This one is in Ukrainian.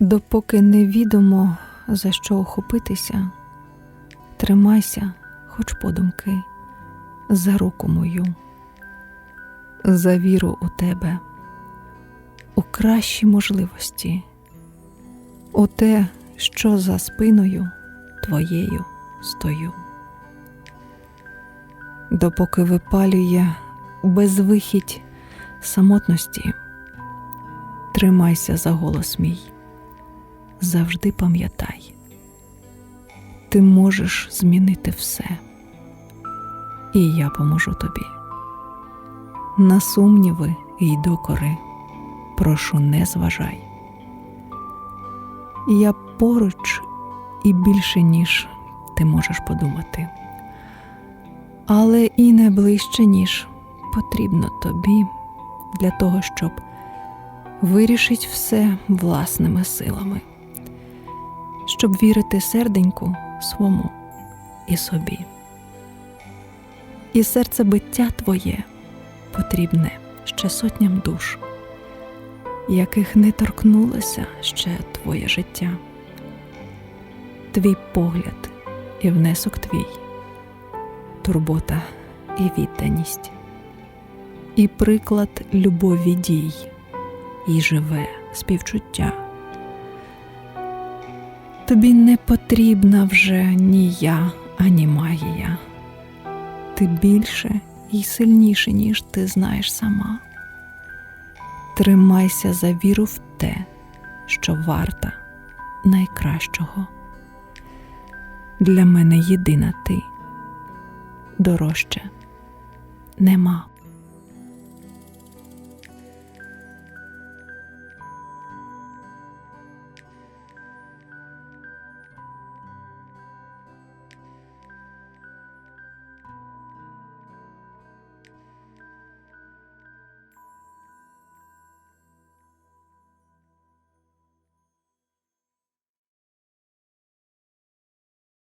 Допоки невідомо за що охопитися, тримайся, хоч подумки, за руку мою, за віру у тебе, у кращі можливості, у те, що за спиною твоєю стою. Допоки випалює безвихідь самотності, тримайся за голос мій завжди пам'ятай, ти можеш змінити все, і я поможу тобі. На сумніви й докори, прошу, не зважай. Я поруч і більше, ніж ти можеш подумати, але і не ближче, ніж потрібно тобі для того, щоб вирішить все власними силами щоб вірити серденьку свому і собі. І серце биття твоє потрібне ще сотням душ, яких не торкнулося ще твоє життя, твій погляд і внесок твій, турбота і відданість, і приклад любові дій, і живе співчуття. Тобі не потрібна вже ні я, ані магія. Ти більше і сильніше, ніж ти знаєш сама. Тримайся за віру в те, що варта найкращого. Для мене єдина ти дорожче нема.